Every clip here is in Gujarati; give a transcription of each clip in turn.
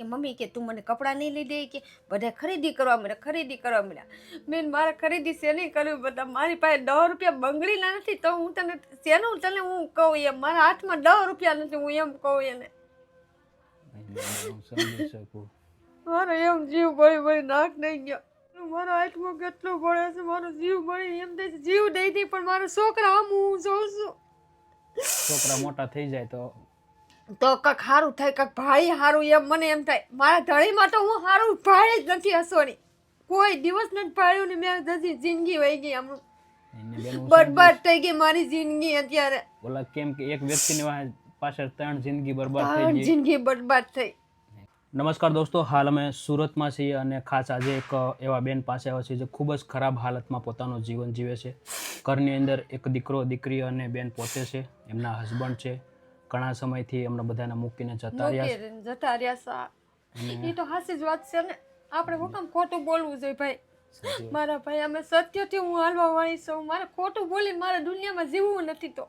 કે મમ્મી કે તું મને કપડાં નહીં લઈ દે કે બધા ખરીદી કરવા મળ્યા, ખરીદી કરવા મળ્યા. મેં મારે ખરીદી શેની કર્યું બધા મારી પાસે દસ રૂપિયા બંગડીના નથી, તો હું તને, શેનું તને હું કહું એમ? મારા હાથમાં દસ રૂપિયા નથી, હું એમ કહું એને. મારો એમ જીવ બળી બળી નાક નહીં ગયો. મારો હાથમાં કેટલું બળે છે, મારો જીવ બળી એમ થાય જીવ દઈ દઈ પણ મારા છોકરા આમ હું જોઉં છું છોકરા મોટા થઈ જાય તો તો કંઈક સારું થાય કાંક ભાઈ સારું એમ મને એમ થાય. મારા ધણીમાં તો હું સારું ભાઈ જ નથી હસવાની. કોઈ દિવસ નથી ભાળ્યું ને મેં હજી જિંદગી વહી ગઈ હમણાં. બરબાદ થઈ ગઈ મારી જિંદગી અત્યારે. બોલા કેમ કે એક વ્યક્તિની પાછળ ત્રણ જિંદગી બરબાદ થઈ ગઈ. જિંદગી બરબાદ થઈ. નમસ્કાર દોસ્તો હાલ અમે સુરતમાં છીએ અને ખાસ આજે એક એવા બેન પાસે આવ્યા છીએ જે ખૂબ જ ખરાબ હાલતમાં પોતાનું જીવન જીવે છે. ઘરની અંદર એક દીકરો દીકરી અને બેન પોતે છે. એમના હસબન્ડ છે. ઘણા સમયથી અમને બધાને મૂકીને જતા રહ્યા જતા રહ્યા એ તો હાસી જ વાત છે ને. આપણે હું કામ ખોટું બોલવું જોઈએ ભાઈ? મારા ભાઈ અમે સત્યથી હું હાલવા વાળી છું. મારે ખોટું બોલી મારે દુનિયામાં જીવવું નથી તો.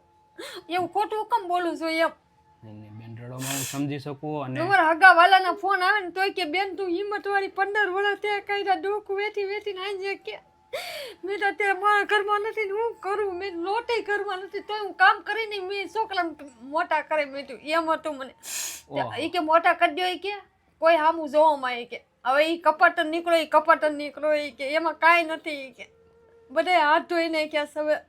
એવું ખોટું હુકમ કેમ બોલવું જોઈએ એમ? બેન રડોમાં હું સમજી શકું અને તમારા હગા વાલાના ફોન આવે ને તોય કે બેન તું હિંમત વાળી પંદર વર્ષ ત્યાં કઈ દુઃખ વેઠી વેઠી ને આજે કે. મેં તો અત્યારે મારા ઘરમાં નથી ને હું કરું? મેં લોટે ઘરમાં નથી તોય હું કામ કરીને મેં છોકરા મોટા કરે મેં તું એમ હતું મને. એ કે મોટા કરી દો એ કે. કોઈ સામું જોવામાં એ કે. હવે એ કપાટન નીકળો એ કપાટન નીકળો એ કે. એમાં કાંઈ નથી કે. બધા હાથ ધોઈને કે હવે.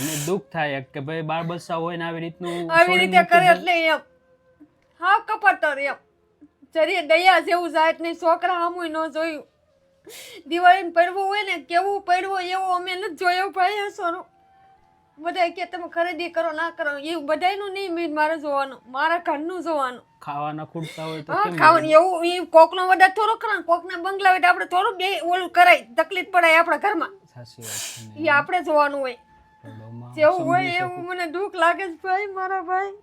એને દુઃખ થાય કે ભાઈ બાળ બચ્ચા હોય ને આવી રીતનું આવી રીતે કરે એટલે એમ. હા કપટર એમ. જરીએ દયા જેવું જાત નહીં છોકરા આમુય ન જોયું. દિવાળીને પડવું હોય ને કેવું પડવું એવો અમે નથી જોયો ભાઈ હસવાનું બધા કે તમે ખરીદી કરો ના કરો એવું બધાયનું નહીં મેં મારે જોવાનું મારા ઘરનું જોવાનું. ખાવાના ખૂટતા હોય તો ખાવાનું એવું એ કોકનો વધારે થોડો ખરા કોકના બંગલા હોય તો આપણે થોડું બે ઓલું કરાય તકલીફ પડાય આપણા ઘરમાં. એ આપણે જોવાનું હોય. જેવું હોય એવું મને દુઃખ લાગે છે ભાઈ મારા ભાઈ.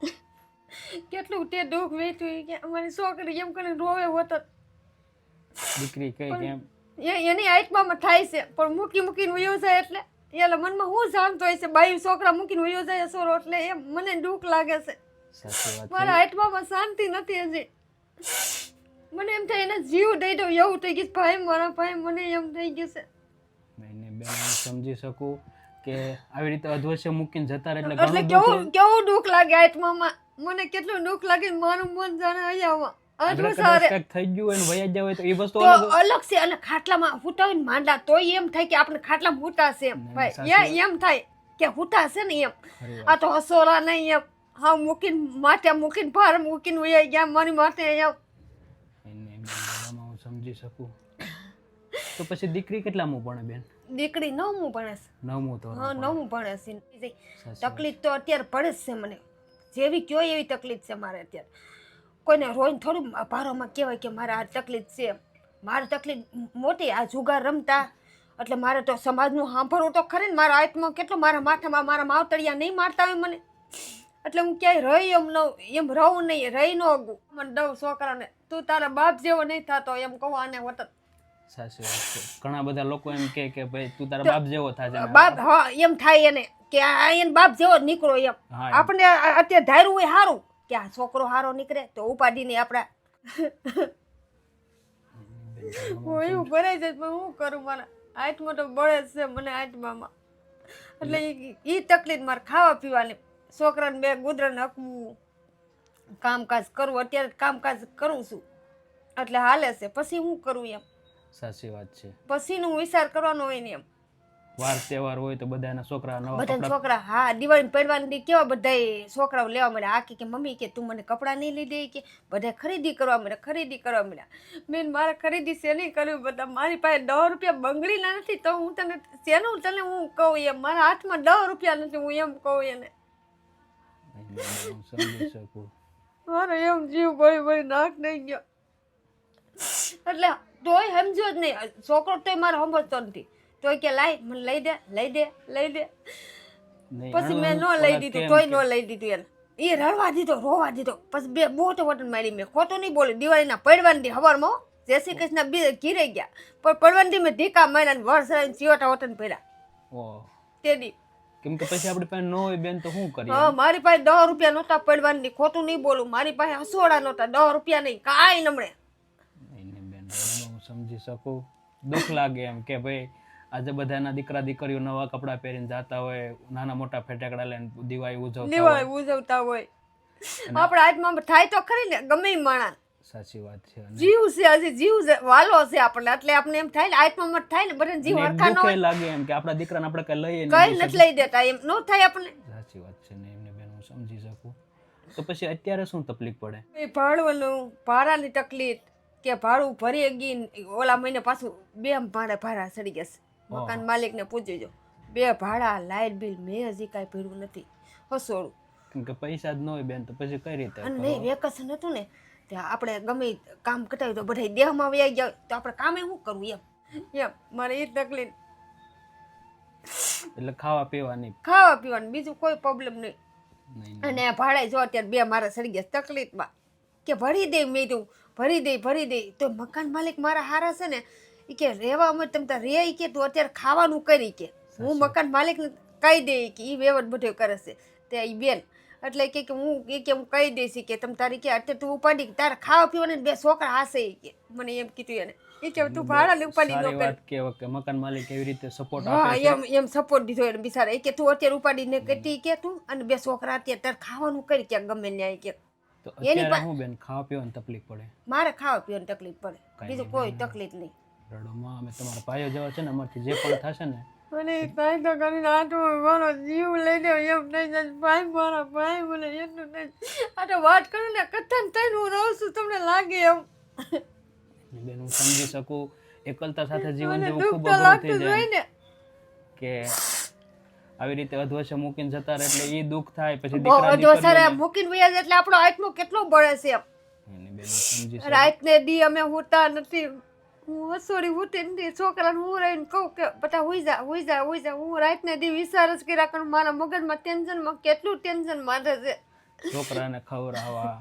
કેટલું તે દુઃખ વેઠ્યું કે અમારી છોકરી એમ કરીને રોવે હોત દીકરી કઈ કેમ? એની આત્મામાં થાય છે પણ મૂકી મૂકીને વયો જાય એટલે. એટલે મનમાં હું જાણતો હોય છે? બાઈ છોકરા મૂકીને વયો જાય સોરો એટલે એમ મને દુઃખ લાગે છે. મારા આત્મામાં શાંતિ નથી હજી. મને એમ થાય એને જીવ દઈ દઉં એવું થઈ ગયું ભાઈ મારા ભાઈ મને એમ થઈ ગયું છે. એને બેન સમજી શકું કે આવી રીતે અધવશ્ય મૂકીને જતા રહે એટલે કેવું કેવું દુઃખ લાગે આત્મામાં મને કેટલું દુઃખ લાગે મારું મન જાણે અહીંયામાં આટલું કદાચ કંઈક થઈ ગયું હોય ને વયા ગયા હોય તો એ વસ્તુ અલગ અલગ છે અને ખાટલામાં હુટાવીને માંડા તોય એમ થાય કે આપણે ખાટલામાં હુટાશે એમ. ભાઈ એમ થાય કે હુટાશે ને એમ. આ તો હસોલા નહીં એમ. હા મૂકીને માથે મૂકીને ભાર મૂકીને વયા ગયા મારી માથે એમ. એને બેન રડવામાં હું સમજી શકું. તો પછી દીકરી કેટલામું ભણે બેન? દીકરી નવમું ભણે છે. નવમું તો હા નવમું ભણે છે. તકલીફ તો અત્યારે પડે છે મને. જેવી કયો એવી તકલીફ છે મારે અત્યારે. કોઈને રોઈને થોડું ભારોમાં કહેવાય કે મારે આ તકલીફ છે. મારી તકલીફ મોટી આ જુગાર રમતા. એટલે મારે તો સમાજનું સાંભળવું તો ખરે ને મારા આત્મા કેટલો મારા માથામાં મારા માવતળિયા નહીં મારતા હોય મને. એટલે હું ક્યાંય રહી એમ ન એમ રહું નહીં રહી ન મને દઉં છોકરાને તું તારા બાપ જેવો નહીં થતો એમ કહું આને વતન. સાચી વાત છે. ઘણા બધા લોકો એમ કહે કે ભાઈ તું તારા બાપ જેવો થાય બાપ હા એમ થાય એને કે આ એને બાપ જેવો નીકળો એમ. આપણે અત્યારે ધાર્યું હોય સારું કે આ છોકરો હારો નીકળે તો ઉપાડીને આપણા હું એવું ભરાઈ જાય પણ હું કરું? મારા આત્મા તો બળે જ છે મને આત્મામાં એટલે એ તકલીફ મારે ખાવા પીવાની. છોકરાને બે ગુદરાને હકવું. કામકાજ કરવું અત્યારે કામકાજ કરું છું. એટલે હાલે છે. પછી હું કરું એમ? સાચી વાત છે. પછીનું વિચાર કરવાનો હોય ને એમ. વાર તહેવાર હોય તો બધાના છોકરા નવા બધા છોકરા હા દિવાળી પહેરવાની દી કેવા બધા છોકરાઓ લેવા મળ્યા? આ કે મમ્મી કે તું મને કપડાં નહીં લઈ દે કે બધા ખરીદી કરવા મળ્યા ખરીદી કરવા મળ્યા? મેં મારે ખરીદી શેની કર્યું બધા મારી પાસે દસ રૂપિયા બંગડીના નથી તો હું તને શેનું તને હું કહું એમ? મારા હાથમાં દસ રૂપિયા નથી હું એમ કહું એને. સમજી શકું મારો એમ જીવ ભાઈ ભાઈ નાક નહીં ગયો. એટલે તોય સમજ્યો જ નહીં. છોકરો તોય મારે સમજતો નથી. તોય કે લાય મને લઈ દે લઈ દે લઈ દે પછી મેં નો લઈ દીધું તોય નો લઈ દીધું એને એ રડવા દીધો રોવા દીધો પછી બે બોટ વટન મારી મેં ખોટું નહીં બોલ્યું દિવાળીના પડવાની દી હવારમાં જય શ્રી કૃષ્ણ બી ઘીરે ગયા પણ પડવાની મેં ધીકા માર્યા વર્ષ ચીવટા વટન પડ્યા ઓહ, તે દી કેમ કે પછી આપણી પાસે ન હોય બેન તો શું કરીએ હા મારી પાસે દસ રૂપિયા નહોતા પડવાની ખોટું નહીં બોલું મારી પાસે હસોડા નહોતા દસ રૂપિયા નહીં કાંઈ નમણે હું સમજી શકું દુઃખ લાગે એમ કે ભાઈ આજે બધાના દીકરા દીકરીઓ નવા કપડાં પહેરીને જતા હોય નાના મોટા ફેટાકડા લઈને દિવાળી ઉજવતા દિવાળી ઉજવતા હોય. આપણા હાથમાં થાય તો ખરી ને ગમે માણા સાચી વાત છે. જીવ છે હજી જીવ વાલો છે આપણને એટલે આપણે એમ થાય ને આત્મા થાય ને બધા જીવ હરખા ન હોય. લાગે એમ કે આપણા દીકરાને આપણે કઈ લઈએ કઈ નથી લઈ દેતા એમ નો થાય આપણને. સાચી વાત છે ને એમને બેન હું સમજી શકું. તો પછી અત્યારે શું તકલીફ પડે? એ ભાડવાનું ભાડાની તકલીફ કે ભાડું ભરી ગઈ ઓલા મહિને પાછું બે ભાડે ભાડા ચડી ગયા છે મકાન માલિકને પૂછી જો બે ભાડા લાઇટ બિલ મેં હજી કાંઈ ભર્યું નથી. હસોડું. કેમ કે પૈસા જ ન હોય બેન તો પછી કઈ રીતે અને નહીં વેકેશન હતું ને ત્યાં આપણે ગમે કામ કટાવ્યું તો બધા દેહમાં વ્યાઈ ગયા તો આપણે કામે શું કરવું એમ? એમ મારે એ તકલીફ. એટલે ખાવા પીવાની? ખાવા પીવાનું બીજું કોઈ પ્રોબ્લેમ નહીં. અને ભાડે જો અત્યારે બે મારા સડી ગયા તકલીફમાં. કે ભરી દે મેં તું ભરી દે ભરી દે. તો મકાન માલિક મારા હારા છે ને એ કે રહેવા અમે તમે તાર રે કે તું અત્યારે ખાવાનું કરી કે. હું મકાન માલિકને કહી દે કે એ વેવટ બધું કરે છે. તે એ બેન. એટલે કે કે હું એ કે હું કહી દઈશ કે તમ તારી કે અત્યારે તું ઉપાડી તારે ખાવા પીવાને બે છોકરા હાસે કે. મને એમ કીધું એને. એ કે તું ભાડા ઉપાડી નો કર. કે વાત મકાન માલિક એવી રીતે સપોર્ટ આપે એમ એમ સપોર્ટ દીધો એને બિચારા. એ કે તું અત્યારે ઉપાડી ને કટી કે તું અને બે છોકરા અત્યારે તારે ખાવાનું કરી કે ગમે ન્યાય કે. એની અત્યારે હું બેન ખાવા પીવાની તકલીફ પડે? મારે ખાવા પીવાની તકલીફ પડે. બીજું કોઈ તકલીફ નહીં. રડોમાં અમે તમારા ભાઈઓ જેવા છે ને અમારથી જે પણ થશે ને. મને કાંઈ તો કરીને આટો મારો જીવ લઈ લ્યો એમ નહીં જાય ભાઈ મારા ભાઈ મને એટલું નહીં. આ તો વાત કરું ને કથન થઈને હું રહું છું તમને લાગે એમ. બેન હું સમજી શકું. એકલતા સાથે જીવન જીવવું ખૂબ અઘરું થઈ જાય. ને. કે આવી રીતે અધવશે મૂકીને જતા રહે એટલે એ દુઃખ થાય પછી દીકરા અધો સર મૂકીને વયા એટલે આપણો આત્મો કેટલો બળે છે એમ. શકું રાતને દી અમે હોતા નથી. હું હોતી નથી છોકરાને હું રહીને કહું કે બધા હોઈ જા હોઈ જા હોઈ જા. હું રાતને દી વિચાર જ કર્યા કરું મારા મગજમાં ટેન્શનમાં કેટલું ટેન્શન મારે છે. છોકરાને ખવડાવવા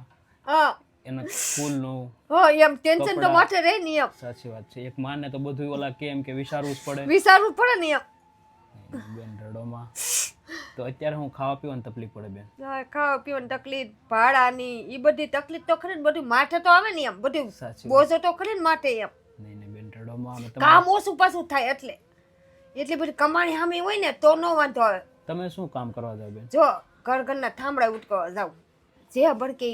હા. એના સ્કૂલનું હો એમ ટેન્શન તો માથે રહે ને એમ. સાચી વાત છે. એક માને તો બધું ઓલા કેમ કે વિચારવું જ પડે. વિચારવું પડે ને એમ. બેન રડોમાં. તો અત્યારે હું ખાવા પીવાની તકલીફ પડે બેન. હા, ખાવા પીવાની તકલીફ ભાડાની એ બધી તકલીફ તો ખરી ને બધું માથે તો આવે ને એમ. બધું બોજો તો ખરી ને માથે એમ નહીં નહીં બેન રડોમાં અમે તમે કામ ઓછું પાછું થાય એટલે. એટલી બધી કમાણી સામે હોય ને તો નો વાંધો આવે. તમે શું કામ કરવા જાવ બેન? જો ઘર ઘરના થાંભળા ઉટકવા જાવ જે ભડકે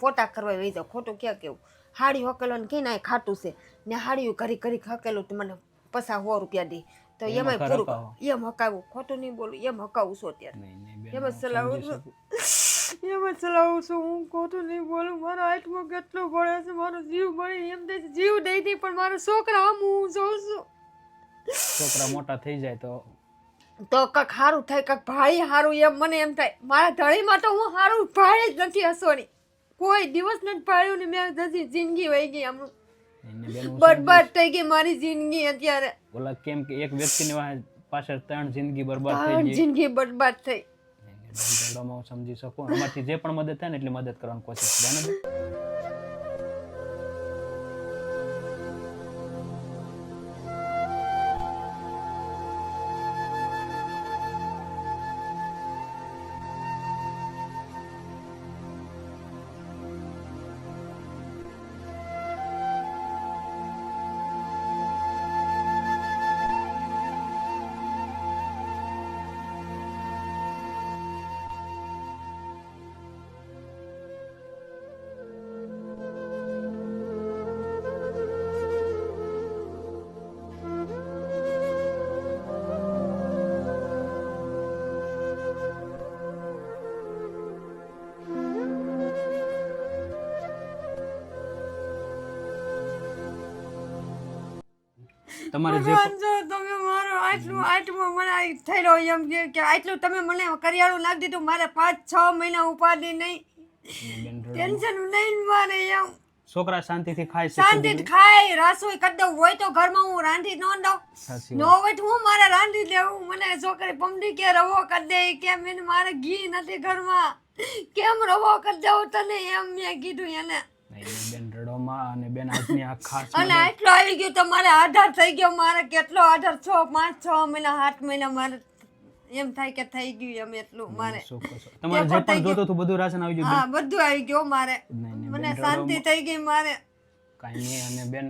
પોતા કરવા વહી જાવ ખોટું ક્યાં કેવું? હાડી હકેલો ને કઈ ખાટું છે. ને હાડીયું ઘરી ઘરી હકેલું તો મને પસા સો રૂપિયા દે. તો એમાં પૂરું એમ હકાવું. ખોટું નહીં બોલું. એમ હકાવું છું અત્યારે. એમ હું એમ જ ચલાવું છું. હું ખોટું નહીં બોલું. મારો આટલો કેટલો ભણે છે. મારો જીવ ભણી એમ છે. જીવ દઈ દઈ પણ મારો છોકરા આમ હું જોઉં છું. છોકરા મોટા થઈ જાય તો તો કાંક સારું થાય કાંક ભાઈ સારું એમ મને એમ થાય. મારા ધણીમાં તો હું સારું ભાઈ જ નથી હસોની કોઈ દિવસ નથી ભાળ્યું ને મેં હજી જિંદગી વહી ગઈ આમ. બરબાદ થઈ ગઈ મારી જિંદગી અત્યારે. ઓલા કેમ કે એક વ્યક્તિની પાછળ ત્રણ જિંદગી બરબાદ થઈ ગઈ. જિંદગી બરબાદ થઈ. સમજી શકું. એમાંથી જે પણ મદદ થાય ને એટલી મદદ કરવાની કોશિશ કરે તમારે જે તમે મારો આટલું આટલું મને થયેલો એમ કે આટલું તમે મને કરિયાળું નાખી દીધું મારે પાંચ છ મહિના ઉપાડી નહીં. ટેન્શન નહીં મારે એમ. છોકરા શાંતિથી ખાય છે શાંતિ ખાય રસોઈ કરી દઉં. હોય તો ઘરમાં હું રાંધી ન દઉં. નો હોય હું મારે રાંધી દેવું મને છોકરી પમડી કે રવો કરી દે. કે મેં મારે ઘી નથી ઘરમાં? કેમ રવો કરી દઉં તને એમ મેં કીધું એને. અને બેન આજની આ ખાસ અને આટલો આવી ગયો તો આધાર થઈ ગયો. મારે કેટલો આધાર? છ પાંચ છ મહિના સાત મહિના મારે એમ થાય કે થઈ ગયું એમ એટલું. મારે તમારે જે પણ જોતું હતું બધું રાશન આવી ગયું હા બધું આવી ગયું મારે. નહીં નહીં મને શાંતિ થઈ ગઈ મારે. કાંઈ નહીં અને બેન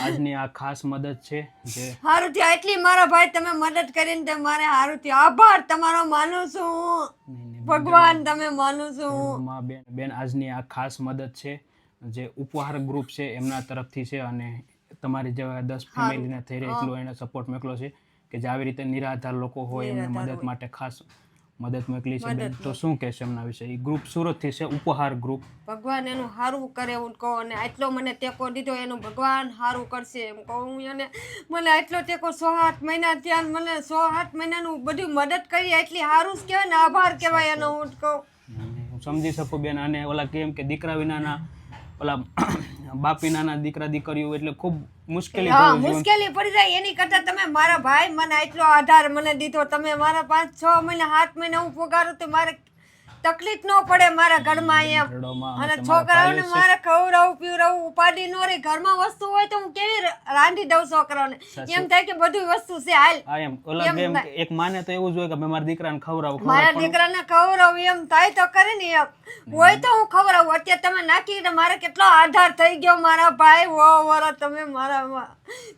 આજની આ ખાસ મદદ છે જે હારું થયા એટલી મારા ભાઈ તમે મદદ કરીને તે મારે સારું થયું આભાર તમારો માનું છું. ભગવાન તમે માનું છું. બેન બેન આજની આ ખાસ મદદ છે. જે ઉપહાર ગ્રુપ છે એમના તરફથી છે અને તમારી જેવા દસ ફેમિલીને થઈ રહે એટલો એને સપોર્ટ મોકલો છે કે જે આવી રીતે નિરાધાર લોકો હોય એમને મદદ માટે ખાસ મદદ મોકલી છે. તો શું કહેશે એમના વિશે? એ ગ્રુપ સુરતથી છે ઉપહાર ગ્રુપ ભગવાન એનું સારું કરે હું કહું અને આટલો મને ટેકો દીધો એનું ભગવાન સારું કરશે એમ કહું. હું એને મને આટલો ટેકો સો સાત મહિના ત્યાં મને સો સાત મહિનાનું બધું મદદ કરી એટલી સારું જ કહેવાય ને આભાર કહેવાય એનો હું કહું. હું સમજી શકું બેન અને ઓલા કેમ કે દીકરા વિનાના ઓલા બાપી નાના દીકરા દીકરીઓ એટલે ખૂબ મુશ્કેલી હા મુશ્કેલી પડી જાય. એની કરતા તમે મારા ભાઈ મને એટલો આધાર મને દીધો. તમે મારા પાંચ છ મહિના સાત મહિના હું પગારું તો મારે તકલીફ ન પડે મારા ઘરમાં અહીંયા. અને છોકરાઓને. મારે ખવડાવું પીવડાવું ઉપાડી નો રે ઘરમાં વસ્તુ હોય તો હું કેવી રાંધી દઉં છોકરાઓને? એમ થાય કે બધી વસ્તુ છે હાલ. એમ. ઓલા એક માને તો એવું જ હોય કે મેં મારા દીકરાને ખવડાવું મારા દીકરાને ખવડાવું એમ થાય તો કરે ને એમ. હોય તો હું ખવડાવું. અત્યારે તમે નાખી મારે કેટલો આધાર થઈ ગયો મારા ભાઈ. વો વરા તમે મારા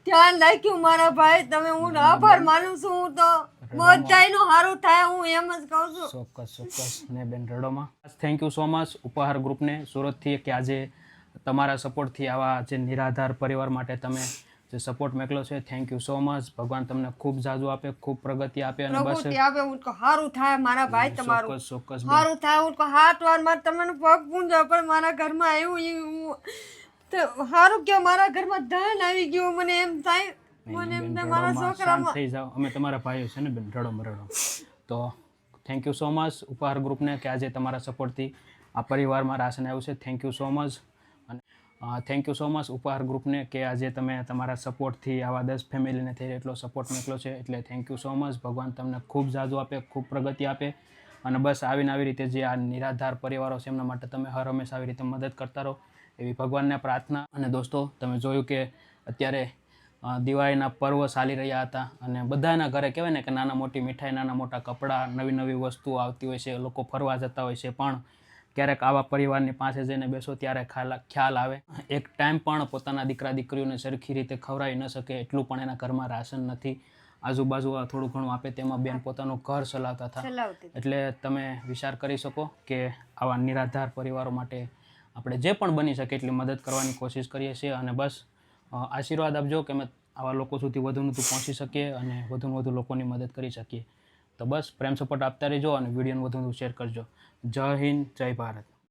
ધ્યાન રાખ્યું મારા ભાઈ. તમે હું આભાર માનું છું હું તો. બધાયનું સારું થાય હું એમ જ કહું છું. ચોક્કસ ચોક્કસ. ને બેન રડોમાં. થેન્ક યુ સો મચ ઉપહાર ગ્રુપને સુરતથી કે આજે તમારા સપોર્ટથી આવા જે નિરાધાર પરિવાર માટે તમે જે સપોર્ટ મેકલો છે થેન્ક યુ સો મચ ભગવાન તમને ખૂબ જાજુ આપે ખૂબ પ્રગતિ આપે અને બસ આપે હું કહું સારું થાય મારા ભાઈ તમારું. ચોક્કસ ચોક્કસ સારું થાય હું કહું હાથ વાર માર તમને પગ પૂંજો પણ મારા ઘરમાં આવ્યું હું. સારું કે મારા ઘરમાં ધન આવી ગયું મને એમ થાય. મને એમ છોકરામાં થઈ જાઓ. અમે તમારા ભાઈઓ છે ને બેન રડો મરડો. તો thank you so much Upahar ગ્રુપને કે આજે તમારા સપોર્ટથી આ પરિવારમાં રાશન આવ્યું છે થેન્ક યુ સો મચ અને થેન્ક યુ સો મચ ઉપહાર ગ્રુપને કે આજે તમે તમારા સપોર્ટથી આવા દસ ફેમિલીને થઈ એટલો સપોર્ટ મોકલો છે. એટલે થેન્ક યુ સો મચ ભગવાન તમને ખૂબ જાજુ આપે ખૂબ પ્રગતિ આપે. અને બસ આવીને આવી રીતે જે આ નિરાધાર પરિવારો છે એમના માટે તમે હર હંમેશા આવી રીતે મદદ કરતા રહો. એવી ભગવાનને પ્રાર્થના. અને દોસ્તો તમે જોયું કે અત્યારે દિવાળીના પર્વ ચાલી રહ્યા હતા અને બધાના ઘરે કહેવાય ને કે નાના મોટી મીઠાઈ નાના મોટા કપડાં નવી નવી વસ્તુઓ આવતી હોય છે લોકો ફરવા જતા હોય છે. પણ ક્યારેક આવા પરિવારની પાસે જઈને બેસો ત્યારે ખ્યાલ ખ્યાલ આવે. એક ટાઈમ પણ પોતાના દીકરા દીકરીઓને સરખી રીતે ખવડાવી ન શકે એટલું પણ એના ઘરમાં રાશન નથી. આજુબાજુ થોડું ઘણું આપે તેમાં બેન પોતાનું ઘર ચલાવતા હતા. એટલે તમે વિચાર કરી શકો કે આવા નિરાધાર પરિવારો માટે આપણે જે પણ બની શકે એટલી મદદ કરવાની કોશિશ કરીએ છીએ અને બસ આશીર્વાદ આપજો કે અમે આવા લોકો સુધી વધુને વધુ પહોંચી શકીએ અને વધુને વધુ લોકોની મદદ કરી શકીએ. તો બસ, પ્રેમ સપોર્ટ આપતા રહેજો અને વિડીયોને વધુ શેર કરજો. જય હિન્દ, જય ભારત.